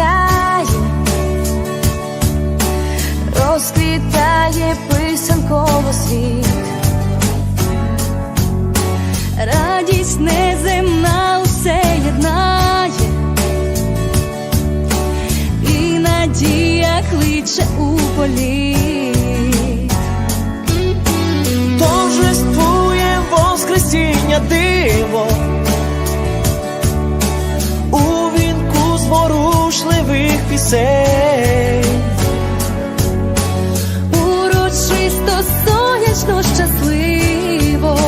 сяє, розквітає писанково світ. Радість неземна усе єднає, і надія кличе у політ. Зворушливих. Урочисто сонячно щасливо.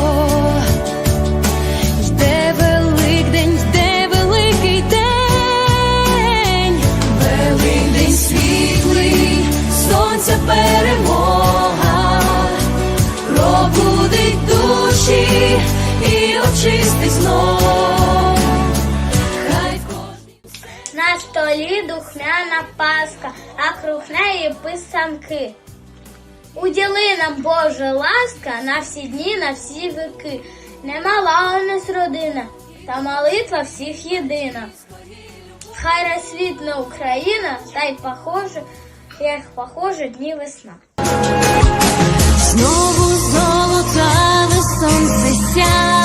Йде Великдень, йде великий день, Великдень світлий, сонця перемога, пробудить душі і очистить знов. Столі духмяна паска, а круг неї писанки. Уділи нам Боже ласка на всі дні, на всі віки. Немала у нас родина, та молитва всіх єдина. Хай розсвітне Україна, та й похоже, як похоже дні весна. Знову золотаве сонце сяє,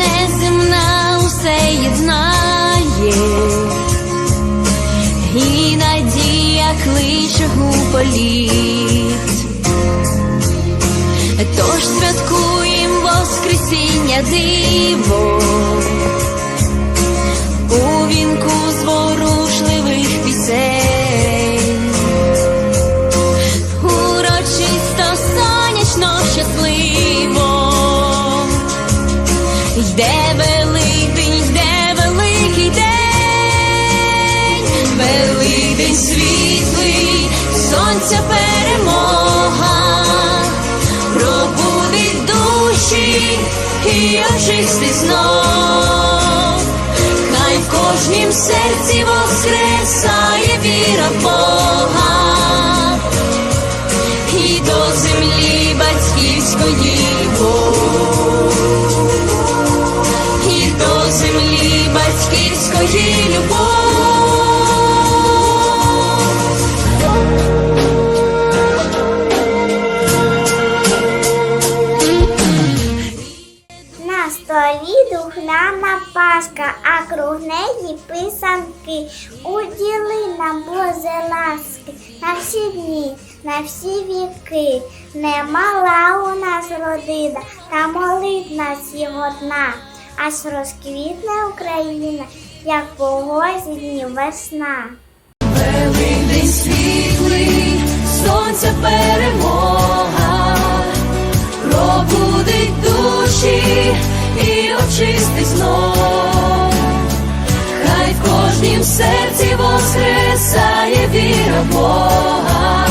неземна усе єднає, і надія кличе у. Тож святкуєм Йде великий, де великий день, великий світлий, сонця перемога, пробудить душі і знов. Хай в кожнім серці воскресає батьківської. На столі духмяна паска, а круг писанки. Уділи нам Боже ласки на всі дні, на всі віки. Немала у нас родина, та молить нас його одна. Аж розквітне Україна, як погозі днів весна. Великий світлий, сонця перемога, пробудить душі і очистить знов. Хай в кожнім серці воскресає віра Бога